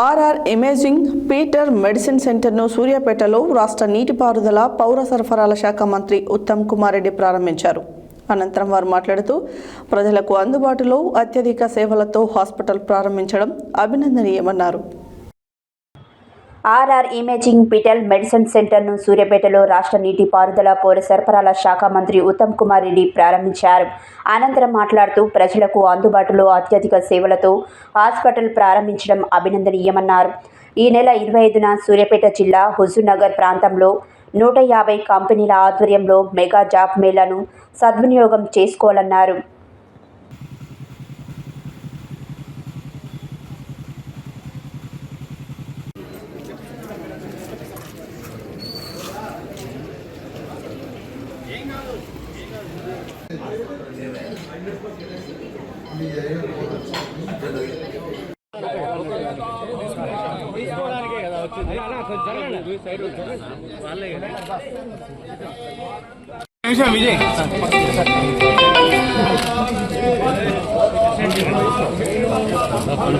RR imaging Peter medicine సెంటర్ను సూర్యాపేటలో రాష్ట్ర నీటిపారుదల పౌర సరఫరాల శాఖ మంత్రి ఉత్తమ్ కుమార్ రెడ్డి ప్రారంభించారు. అనంతరం వారు మాట్లాడుతూ ప్రజలకు అందుబాటులో అత్యధిక సేవలతో హాస్పిటల్ ప్రారంభించడం అభినందనీయమన్నారు. ఆర్ఆర్ ఇమేజింగ్ పిటల్ మెడిసిన్ సెంటర్ను సూర్యాపేటలో రాష్ట్ర నీటిపారుదల పౌర సరఫరాల శాఖ మంత్రి ఉత్తమ్ కుమార్ రెడ్డి ప్రారంభించారు. అనంతరం మాట్లాడుతూ ప్రజలకు అందుబాటులో అత్యధిక సేవలతో హాస్పిటల్ ప్రారంభించడం అభినందనీయమన్నారు. ఈ నెల ఇరవై ఐదున సూర్యాపేట జిల్లా హుజూర్నగర్ ప్రాంతంలో నూట యాభై కంపెనీల ఆధ్వర్యంలో మెగా జాబ్ మేళాను సద్వినియోగం చేసుకోవాలన్నారు. నిమిషం విజయ్ ఇక్కడ చూడు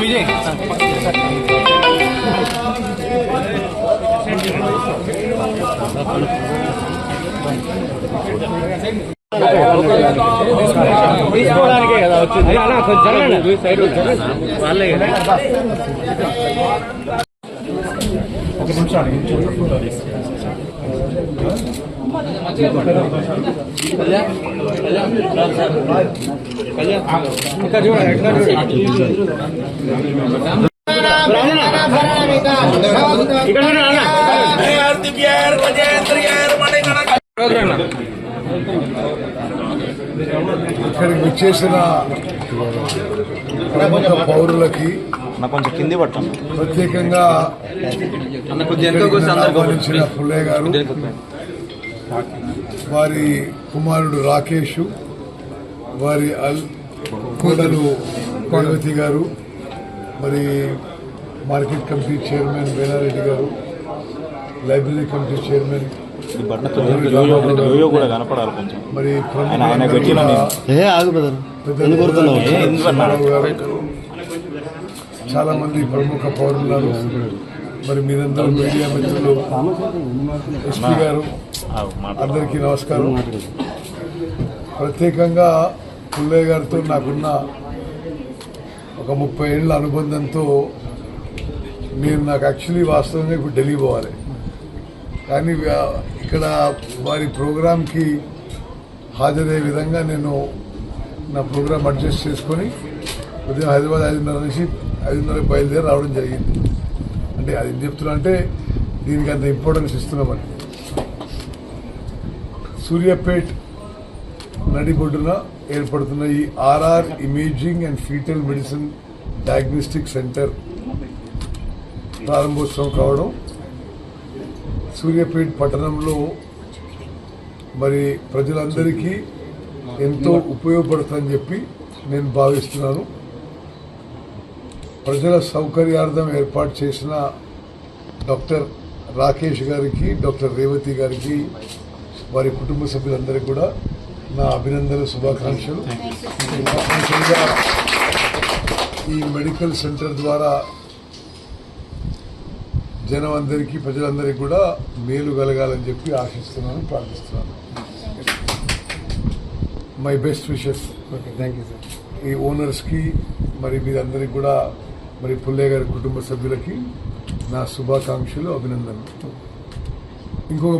విజయ్ తీసుకోవడానికే కదా వచ్చింది అన్న కొంచెం జరగండి సైడ్ వాళ్ళే కదా ఒక నిమిషం ఇక్కడ చూడండి ఇక్కడ ఇక్కడికి వచ్చేసిన ప్రముఖ పౌరులకి నాకు కొంచెం కింది పట్టండి ప్రత్యేకంగా పుల్లయ్య గారు వారి కుమారుడు రాకేష్ వారి అల్ కోడలు పార్వతి గారు మరి మార్కెట్ కమిటీ చైర్మన్ వేలారెడ్డి గారు లైబ్రరీ కమిటీ చైర్మన్ మరి ఆయన ఆయన పెట్టిన నేను ఏ ఆగు బ్రదర్ ఎందుకు కొడుతున్నావు ఏ, ఎందుకు అన్నా? చాలా మంది ప్రముఖ పౌరులు మరి మీరందరూ మీడియా మిత్రులు ఎస్పీ గారు అందరికీ నమస్కారం. ప్రత్యేకంగా పుల్లయ్య గారితో నాకున్న ఒక ముప్పై ఏళ్ళ అనుబంధంతో నేను నాకు యాక్చువల్లీ వాస్తవంగా ఇప్పుడు ఢిల్లీ పోవాలి. కానీ ఇక్కడ వారి ప్రోగ్రాంకి హాజరయ్యే విధంగా నేను నా ప్రోగ్రామ్ అడ్జస్ట్ చేసుకొని ఉదయం హైదరాబాద్ ఐదున్నర నుంచి ఐదున్నర బయలుదేరి రావడం జరిగింది. అంటే అది ఏం చెప్తున్నా అంటే దీనికి అంత ఇంపార్టెన్స్ ఇస్తున్నామని సూర్యాపేట్ నడిబొడ్డున ఏర్పడుతున్న ఈ RR imaging and fetal medicine diagnostic centre ప్రారంభోత్సవం కావడం సూర్యాపేట్ పట్టణంలో మరి ప్రజలందరికీ ఎంతో ఉపయోగపడుతుందని చెప్పి నేను భావిస్తున్నాను. ప్రజల సౌకర్యార్థం ఏర్పాటు చేసిన డాక్టర్ రాకేష్ గారికి డాక్టర్ రేవతి గారికి వారి కుటుంబ సభ్యులందరికీ కూడా నా అభినందన శుభాకాంక్షలు. ఈ మెడికల్ సెంటర్ ద్వారా జనం అందరికీ ప్రజలందరికీ కూడా మేలు కలగాలని చెప్పి ఆశిస్తున్నాను ప్రార్థిస్తున్నాను. My best wishes okay thank you sir ఈ ఓనర్స్కి మరి మీరందరికీ కూడా మరి పుల్లయ్య గారి కుటుంబ సభ్యులకి నా శుభాకాంక్షలు అభినందనలు. ఇంకొక